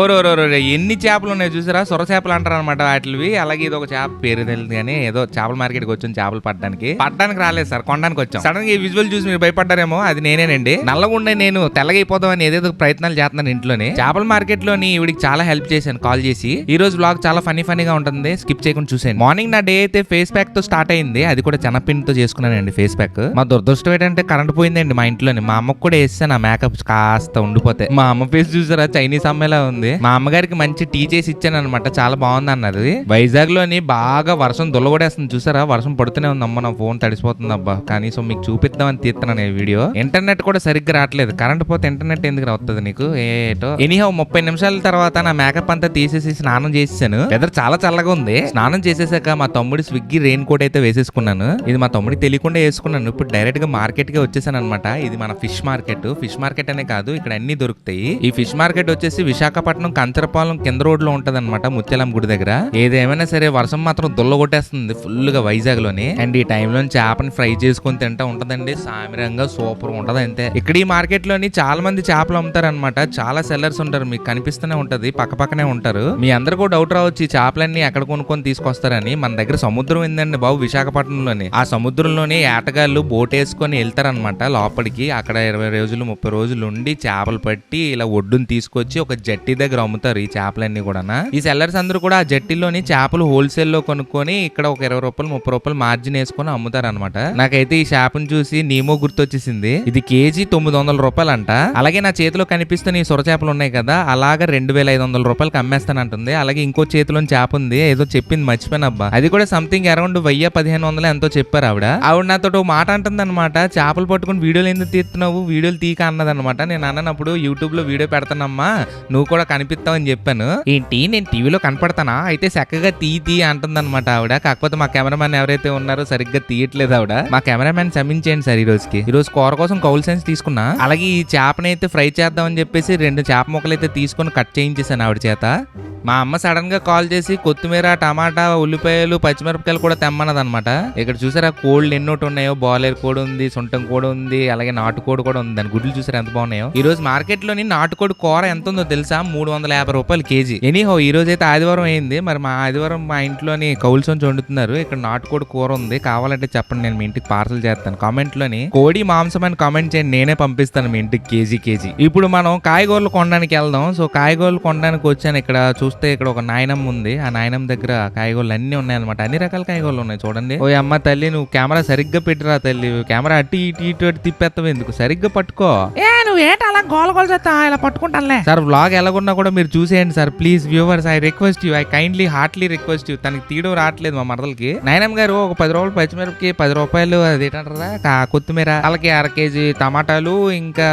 ఓరోరోరో ఎన్ని చేపలు ఉన్నాయి చూసారా? సొర చేపలు అంటారు అనమాట వాటివి అలాగే ఇది ఒక చేప పేరు తెలియదు కానీ ఏదో చేపల మార్కెట్కి చేపలు పట్టడానికి. పట్టడానికి రాలేదు సార్ కొనడానికి వచ్చాం. సడన్గా ఈ విజువల్ చూసి మీరు భయపడ్డారేమో అది నేనేనండి. నల్లగుండే నేను తెల్లగైపోదామని ఏదేదో ప్రయత్నాలు చేస్తున్నాను ఇంట్లోనే. చేపల మార్కెట్లోని ఇవిడికి చాలా హెల్ప్ చేశాను కాల్ చేసి. ఈ రోజు బ్లాగ్ చాలా ఫనీ ఫనీగా ఉంటుంది స్కిప్ చేయకుండా చూసాను మార్నింగ్ నా డే అయితే ఫేస్ ప్యాక్తో స్టార్ట్ అయింది అది కూడా చెనపిండితో చేసుకున్నానండి ఫేస్ ప్యాక్ మా దురదృష్టం ఏంటంటే కరెంట్ పోయిందండి మా ఇంట్లోని. మా అమ్మకు కూడా వేస్తాను ఆ మేకప్ కాస్త ఉండిపోతే. మా అమ్మ ఫేస్ చూసారా? చైనీస్ అమ్మాయిలా ఉంది? మా అమ్మగారికి మంచి టీ చేసి ఇచ్చాను అనమాట చాలా బాగుంది అన్నది వైజాగ్లోని బాగా వర్షం దుల్లగొడేస్తుంది చూసారా? వర్షం పడుతూనే ఉంది అమ్మ నా ఫోన్ తడిసిపోతుంది అబ్బా. కనీసం మీకు చూపిద్దామని తీస్తున్నాను ఈ వీడియో. ఇంటర్నెట్ కూడా సరిగ్గా రావట్లేదు. కరెంట్ పోతే ఇంటర్నెట్ ఎందుకు రావుతుంది నీకు? ఏటో. ఎనీహో ముప్పై నిమిషాల తర్వాత నా మేకప్ అంతా తీసేసి స్నానం చేసేసాను. వెదర్ చాలా చల్లగా ఉంది. స్నానం చేసేసాక మా తమ్ముడి స్విగ్గీ రెయిన్ కోట్ అయితే వేసేసుకున్నాను. ఇది మా తమ్ముడికి తెలియకుండా వేసుకున్నాను. ఇప్పుడు డైరెక్ట్గా మార్కెట్కి వచ్చేసాను అనమాట ఇది మన ఫిష్ మార్కెట్. ఫిష్ మార్కెట్ అనే కాదు ఇక్కడ అన్ని దొరుకుతాయి. ఈ ఫిష్ మార్కెట్ వచ్చేసి విశాఖపట్నం కంచరపాలెం కింద రోడ్లో ఉంటది అనమాట ముత్యాలం గుడి దగ్గర. ఏదేమైనా సరే వర్షం మాత్రం దుల్ల కొట్టేస్తుంది ఫుల్గా వైజాగ్లోని అండ్ ఈ టైంలో చేపని ఫ్రై చేసుకొని తింటా ఉంటదండి. సామిరంగా సూపర్ ఉంటది అంతే. ఇక్కడ ఈ మార్కెట్లోని చాలా మంది చేపలు అమ్ముతారు అనమాట చాలా సెల్లర్స్ ఉంటారు మీకు కనిపిస్తూనే ఉంటది పక్క పక్కనే ఉంటారు. మీ అందరికీ డౌట్ రావచ్చు ఈ చేపలన్నీ ఎక్కడ కొనుక్కొని తీసుకొస్తారని. మన దగ్గర సముద్రం ఏందండి బాబు విశాఖపట్నంలోని. ఆ సముద్రంలోని ఏటగాళ్ళు బోట్ వేసుకొని వెళ్తారనమాట లోపలికి. అక్కడ ఇరవై రోజులు ముప్పై రోజులు ఉండి చేపలు పట్టి ఇలా ఒడ్డును తీసుకొచ్చి ఒక జట్టి దగ్గర అమ్ముతారు ఈ చేపలన్నీ కూడా ఈ సెల్లర్స్ అందరూ కూడా ఆ జట్టిలోని చేపలు హోల్సేల్లో కొనుక్కొని ఇక్కడ ఒక ఇరవై రూపాయలు ముప్పై రూపాయలు మార్జిన్ వేసుకొని అమ్ముతారు అనమాట నాకైతే ఈ చేపను చూసి నీమో గుర్తొచ్చేసింది. ఇది కేజీ తొమ్మిది వందల రూపాయలు అంట అలాగే నా చేతిలో కనిపిస్తున్న ఈ సొర చేపలు ఉన్నాయి కదా అలాగ రెండు వేల ఐదు వందల రూపాయలకి అమ్మేస్తానంటుంది. అలాగే ఇంకో చేతిలోని చేప ఉంది ఏదో చెప్పింది మర్చిపోయిన అబ్బా. అది కూడా సంథింగ్ అరౌండ్ వెయ్యి పదిహేను వందలు ఎంతో చెప్పారు ఆవిడ. ఆవిడ నాతో ఒక మాట అంటుంది అనమాట చేపలు పట్టుకుని వీడియోలు ఎందుకు తీస్తున్నావు? వీడియోలు తీక అన్నదనమాట నేను అన్నప్పుడు యూట్యూబ్లో వీడియో పెడతానమ్మా నువ్వు కూడా కనిపిస్తామని చెప్పాను. ఏంటి? నేను టీవీలో కనపడతానా? అయితే చక్కగా తీ తీ అంటుందన్నమాట ఆవిడ. కాకపోతే మా కెమెరామెన్ ఎవరైతే ఉన్నారో సరిగ్గా తీయట్లేదు ఆవిడ. మా కెమెరామెన్ క్షమించేయండి సార్ ఈ రోజుకి ఈ రోజు కూర కోసం కౌల్ సెన్స్ తీసుకున్నా. అలాగే ఈ చేపని అయితే ఫ్రై చేద్దామని చెప్పేసి రెండు చేప ముక్కలు అయితే తీసుకొని కట్ చేయించేసాను ఆవిడ చేత. మా అమ్మ సడన్గా కాల్ చేసి కొత్తిమీర టమాటా ఉల్లిపాయలు పచ్చిమిరపకాయలు కూడా తెమ్మన్నది అనమాట ఇక్కడ చూసారా కోళ్ళు ఎన్నోటి ఉన్నాయో? బాయిలర్ కోడి ఉంది సొంటం కోడి ఉంది అలాగే నాటుకోడి కూడా ఉంది. దాని గుడ్లు చూసారా ఎంత బాగున్నాయో? ఈ రోజు మార్కెట్లోని నాటుకోడి కూర ఎంత ఉందో తెలుసా? మూడు వందల యాభై రూపాయలు కేజీ. ఎనీహో ఈ రోజు అయితే ఆదివారం అయింది. మరి మా ఆదివారం మా ఇంట్లోని కౌల్స్ వండుతున్నారు ఇక్కడ నాటుకోడి కూర ఉంది. కావాలంటే చెప్పండి నేను మీ ఇంటికి పార్సల్ చేస్తాను. కామెంట్లోని కోడి మాంసం అని కామెంట్ చేయండి. నేనే పంపిస్తాను మీ ఇంటికి కేజీ కేజీ. ఇప్పుడు మనం కాయగూరలు కొనడానికి వెళ్దాం. సో కాయగూరలు కొనడానికి వచ్చాను. ఇక్కడ చూస్తే ఇక్కడ ఒక నాయనమ్మ ఉంది. ఆ నాయనమ్మ దగ్గర కాయగూరలు అన్ని ఉన్నాయన్నమాట. అన్ని రకాల కాయగూరలు ఉన్నాయి చూడండి. ఓ అమ్మ తల్లి నువ్వు కెమెరా సరిగ్గా పెట్టిరా తల్లి. కెమెరా అటు ఇటు ఇటు అటు తిప్పేస్తావు ఎందుకు? సరిగ్గా పట్టుకో. ఏ నువ్వు ఏంటి అలా గోల గోల చేస్తా ఇలా పట్టుకుంటానులే. సార్ వ్లాగ్ ఎలాగున్నా కూడా మీరు చూసేయండి sir. Please viewers I request you I kindly heartly request you తనకి తీయడం రావట్లేదు మా మరదలకి. నాయనమ్మ గారు ఒక పది రూపాయలు పచ్చిమిరపకి పది రూపాయలు అది ఏంటంటారా? కొత్తిమీర అలాగే అర కేజీ టమాటాలు ఇంకా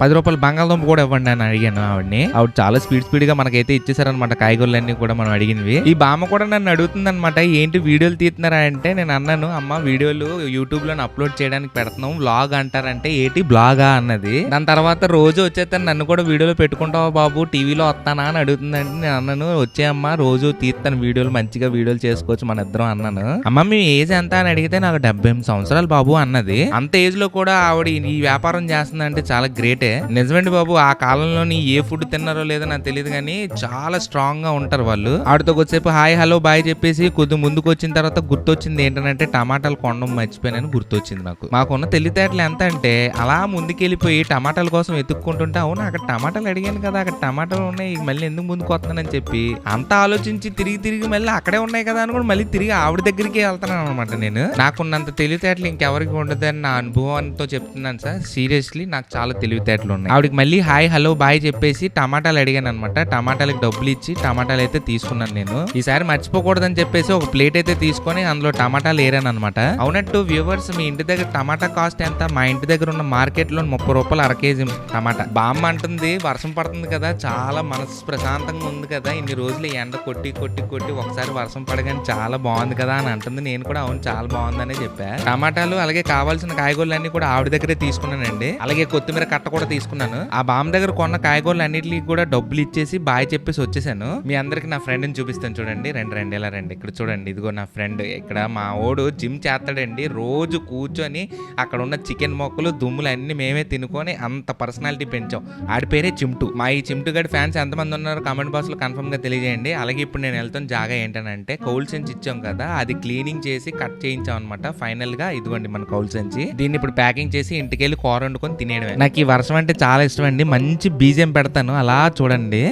పది రూపాయలు బంగాళదుంప కూడా ఇవ్వండి అని అడిగాను ఆవిడని. ఆవిడ చాలా స్పీడ్ స్పీడ్గా మనకైతే ఇచ్చేసారనమాట కాయగూరలన్నీ కూడా మనం అడిగినవి. ఈ బామ్మ కూడా నన్ను అడుగుతుంది అనమాట ఏంటి వీడియోలు తీస్తున్నారా? అంటే నేను అన్నాను అమ్మ వీడియోలు యూట్యూబ్లో అప్లోడ్ చేయడానికి పెడుతున్నాం బ్లాగ్ అంటారంటే ఏంటి బ్లాగా అన్నది. దాని తర్వాత రోజు వచ్చేస్తాను. నన్ను కూడా వీడియోలో పెట్టుకుంటావా బాబు? టీవీలో వస్తానా అని అడుగుతుందంటే నేను అన్నాను. వచ్చేయమ్మా రోజు తీస్తాను వీడియోలు మంచిగా వీడియోలు చేసుకోవచ్చు మన ఇద్దరం అన్నాను. అమ్మ మీ ఏజ్ ఎంత? అని అడిగితే నాకు డెబ్బై ఎనిమిది సంవత్సరాలు బాబు అన్నది. అంత ఏజ్లో కూడా ఆవిడ ఈ వ్యాపారం చేస్తుందంటే చాలా గ్రేటే. నిజమండి బాబు ఆ కాలంలోని ఏ ఫుడ్ తిన్నారో లేదో నాకు తెలియదు కానీ చాలా స్ట్రాంగ్గా ఉంటారు వాళ్ళు. ఆవిడతో కొద్దిసేపు హాయ్ హలో బాయ్ చెప్పేసి కొద్ది ముందుకు వచ్చిన తర్వాత గుర్తొచ్చింది ఏంటంటే టమాటాలు కొండం మర్చిపోయానని గుర్తొచ్చింది నాకు. మాకున్న తెలివితేటలు ఎంత అంటే అలా ముందుకెళ్ళిపోయి టమాటాల కోసం వెతుక్కుంటుంటే అవును అక్కడ టమాటాలు అడిగాను కదా అక్కడ టమాటాలు ఉన్నాయి మళ్ళీ ఎందుకు ముందుకు వస్తున్నానని చెప్పి అంత ఆలోచించి తిరిగి తిరిగి మళ్ళీ అక్కడే ఉన్నాయి కదా అని కూడా మళ్ళీ తిరిగి ఆవిడ దగ్గరికి వెళ్తున్నాను అనమాట నేను. నాకున్నంత తెలివితేటలు ఇంకెవరికి ఉండదు అని నా అనుభవంతో చెప్తున్నాను సార్. సీరియస్లీ నాకు చాలా తెలివితేటలు ఉన్నాయి. ఆవిడకి మళ్ళీ హాయ్ హలో బాయ్ చెప్పేసి టమాటాలు అడిగాను అనమాట టమాటాలకు డబ్బులు ఇచ్చి టమాటాలు అయితే తీసుకున్నాను నేను. ఈసారి మర్చిపోకూడదని చెప్పేసి ఒక ప్లేట్ అయితే తీసుకొని అందులో టమాటాలు ఏరాను అనమాట అవునట్టు వ్యూవర్స్ మీ ఇంటి దగ్గర టమాటా కాస్ట్ ఎంత? మా ఇంటి దగ్గర ఉన్న మార్కెట్లో ముప్పై రూపాయలు అర కేజీ టమాటా. బామ్మ అంటుంది వర్షం పడుతుంది కదా చాలా మనసు ప్రశాంతంగా ఉంది కదా ఇన్ని రోజులు ఎండ కొట్టి కొట్టి కొట్టి ఒకసారి వర్షం పడగానే చాలా బాగుంది కదా అని అంటుంది. నేను కూడా అవును చాలా బాగుందనే చెప్పా. టమాటాలు అలాగే కావాల్సిన కాయగూరలు అన్ని కూడా ఆవిడ దగ్గరే తీసుకున్నానండి. అలాగే కొత్తిమీర కట్ట కూడా తీసుకున్నాను. ఆ బామ్మ దగ్గర కొన్న కాయగూరలు అన్నిటికి కూడా డబ్బులు ఇచ్చేసి బాయ్ చెప్పేసి వచ్చేసాను. మీ అందరికి నా ఫ్రెండ్ని చూపిస్తాను చూడండి. రెండు రెండు ఇలా రండి. ఇక్కడ చూడండి ఇదిగో నా ఫ్రెండ్. ఇక్కడ మా ఓడు జిమ్ చేస్తాడండి. రోజు కూర్చొని అక్కడ ఉన్న చికెన్ మొక్కలు దుమ్ములు అన్ని మేమే తిను పెట్టుకొని అంత పర్సనాలిటీ పెంచాం. ఆడి పేరే చిమ్టు మా ఈ చిమ్టు గడి ఫ్యాన్స్ ఎంతమంది ఉన్నారు కామెంట్ బాక్స్లో కన్ఫర్మ్గా తెలియజేయండి. అలాగే ఇప్పుడు నేను వెళ్తాను జాగా ఏంటనంటే కౌల్ సెంచ్ ఇచ్చాం కదా అది క్లీనింగ్ చేసి కట్ చేయించాం అనమాట ఫైనల్గా ఇదిగోండి మన కౌల్ సెంచి. దీన్ని ఇప్పుడు ప్యాకింగ్ చేసి ఇంటికి వెళ్ళి కూర వండుకొని తినేయడమే. నాకు ఈ వర్షం అంటే చాలా ఇష్టం అండి. మంచి బీజం పెడతాను. అలా చూడండి.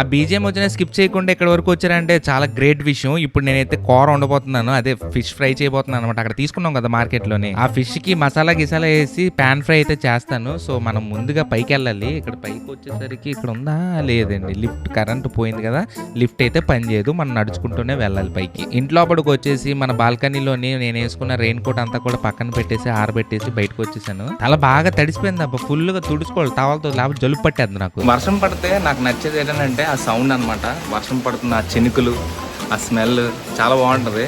ఆ బీజేం వచ్చిన స్కిప్ చేయకుండా ఇక్కడ వరకు వచ్చారంటే చాలా గ్రేట్ విషయం. ఇప్పుడు నేనైతే కూర ఉండబోతున్నాను అదే ఫిష్ ఫ్రై చేయబోతున్నాను అనమాట అక్కడ తీసుకున్నాం కదా మార్కెట్లోనే. ఆ ఫిష్కి మసాలా గిసాలా వేసి పాన్ ఫ్రై అయితే చేస్తాను. సో మనం ముందుగా పైకి వెళ్ళాలి. ఇక్కడ పైకి వచ్చేసరికి ఇక్కడ ఉందా? లేదండి. లిఫ్ట్ కరెంట్ పోయింది కదా. లిఫ్ట్ అయితే పని చేయదు. మనం నడుచుకుంటూనే వెళ్ళాలి పైకి. ఇంట్లోపడికి వచ్చేసి మన బాల్కనీలోని నేను వేసుకున్న రెయిన్ కోట్ అంతా కూడా పక్కన పెట్టేసి ఆరబెట్టేసి బయటకు వచ్చేసాను. అలా బాగా తడిసిపోయింది అబ్బా. ఫుల్గా తుడుచుకోవాలి. టవల్తో లేకపోతే జలుపు పట్టేది నాకు. వర్షం పడితే నాకు నచ్చేది ఏంటంటే ఆ సౌండ్ అన్నమాట. వర్షం పడుతున్న ఆ చినుకులు ఆ స్మెల్ చాలా బాగుంటుంది.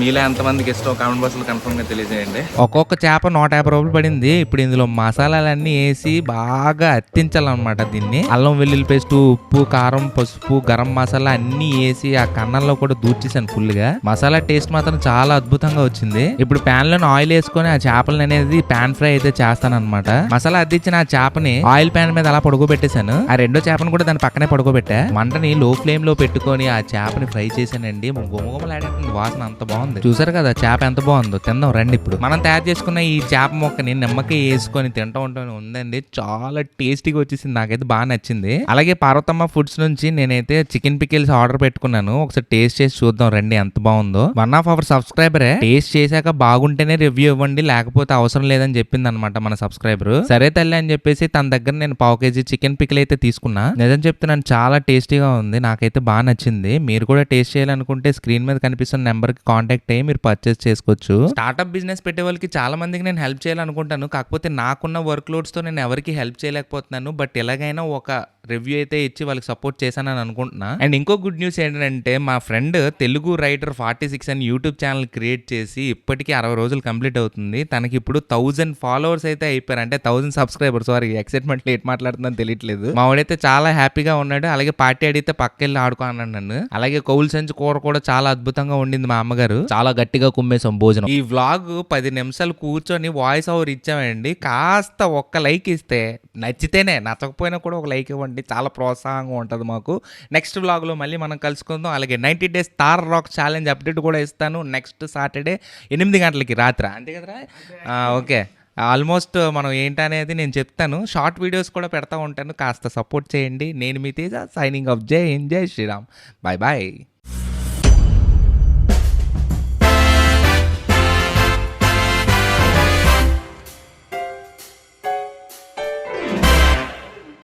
మీలో ఎంతమందికి ఇష్టం? కామెంట్ బాక్స్లో కన్ఫర్మ్గా తెలియజేయండి. ఒక్కొక్క చేప నూట యాభై రూపాయలు పడింది. ఇప్పుడు ఇందులో మసాలాలన్నీ వేసి బాగా అత్తించాలన్నమాట దీన్ని. అల్లం వెల్లుల్లి పేస్ట్ ఉప్పు కారం పసుపు గరం మసాలా అన్ని వేసి ఆ కన్నంలో కూడా దూర్చేసాను ఫుల్గా మసాలా టేస్ట్ మాత్రం చాలా అద్భుతంగా వచ్చింది. ఇప్పుడు ప్యాన్లోని ఆయిల్ వేసుకొని ఆ చేపలను అనేది ప్యాన్ ఫ్రై అయితే చేస్తాను అనమాట మసాలా అద్దించిన ఆ చేపని ఆయిల్ ప్యాన్ మీద అలా పడుకోబెట్టేశాను. ఆ రెండో చేపను కూడా దాని పక్కనే పడుకోబెట్టా. మంటని లో ఫ్లేమ్లో పెట్టుకొని ఆ చేపని ఫ్రై చేశానండి. గుమగుమలాడే వాసన అంత బాగుంది. చూసారు కదా చేప ఎంత బాగుందో. తిందాం రండి ఇప్పుడు. మనం తయారు చేసుకున్న ఈ చేప మొక్కని నిమ్మకాయ వేసుకొని తింటా ఉంటాను ఉందండి. చాలా టేస్టీగా వచ్చేసింది. నాకైతే బాగా నచ్చింది. అలాగే పార్వతమ్మ ఫుడ్స్ నుంచి నేనైతే చికెన్ పికిల్స్ ఆర్డర్ పెట్టుకున్నాను. ఒకసారి టేస్ట్ చేసి చూద్దాం రండి ఎంత బాగుందో. వన్ ఆఫ్ అవర్ సబ్స్క్రైబరే. టేస్ట్ చేశాక బాగుంటేనే రివ్యూ ఇవ్వండి. లేకపోతే అవసరం లేదని చెప్పింది అనమాట మన సబ్స్క్రైబర్. సరే తల్లి అని చెప్పేసి తన దగ్గర నేను పావు కేజీ చికెన్ పికిల్ అయితే తీసుకున్నా. నిజం చెప్తున్నాను చాలా టేస్టీగా ఉంది. నాకైతే బాగా నచ్చింది. మీరు కూడా టేస్ట్ చేయాలనుకుంటే స్క్రీన్ మీద కనిపిస్తున్న నెంబర్కి కాంటాక్ట్ అయ్యి మీరు పర్చేస్ చేసుకోవచ్చు. స్టార్ట్అప్ బిజినెస్ పెట్టే వాళ్ళకి చాలా మందికి నేను హెల్ప్ చేయాలనుకుంటాను. కాకపోతే నాకున్న వర్క్ లోడ్స్తో నేను ఎవరికి హెల్ప్ చేయలేకపోతున్నాను. బట్ ఎలాగైనా ఒక రివ్యూ అయితే ఇచ్చి వాళ్ళకి సపోర్ట్ చేశానని అనుకుంటున్నా. అండ్ ఇంకో గుడ్ న్యూస్ ఏంటంటే మా friend Telugu writer forty six అని యూట్యూబ్ ఛానల్ క్రియేట్ చేసి ఇప్పటికీ అరవై రోజులు కంప్లీట్ అవుతుంది. తనకి ఇప్పుడు థౌజండ్ ఫాలోవర్స్ అయితే అయిపోయారు. అంటే thousand subscribers sorry excitement late మాట్లాడుతుందని తెలియట్లేదు. మా వాడైతే చాలా హ్యాపీగా ఉన్నాడు. అలాగే పార్టీ అడిగితే పక్కెళ్ళి ఆడుకో అన్నాడు నన్ను. అలాగే కౌలు సంచి కూర కూడా చాలా అద్భుతంగా ఉండింది మా అమ్మగారు. చాలా గట్టిగా కుమ్మేసాం భోజనం. ఈ వ్లాగ్ పది నిమిషాలు కూర్చొని వాయిస్ ఓవర్ ఇచ్చామండి. కాస్త ఒక్క లైక్ ఇస్తే నచ్చితేనే నచ్చకపోయినా కూడా ఒక లైక్ ఇవ్వండి. చాలా ప్రోత్సాహంగా ఉంటుంది మాకు. నెక్స్ట్ వ్లాగ్లో మళ్ళీ మనం కలుసుకుందాం. అలాగే ninety days star rock challenge update కూడా ఇస్తాను. నెక్స్ట్ సాటర్డే ఎనిమిది గంటలకి రాత్రి. అంతే కదరా? ఓకే. ఆల్మోస్ట్ మనం ఏంటనేది నేను చెప్తాను. షార్ట్ వీడియోస్ కూడా పెడతా ఉంటాను. కాస్త సపోర్ట్ చేయండి. నేను మీ తేజ సైనింగ్ ఆఫ్ జై హింద్ జై శ్రీరామ్. Bye bye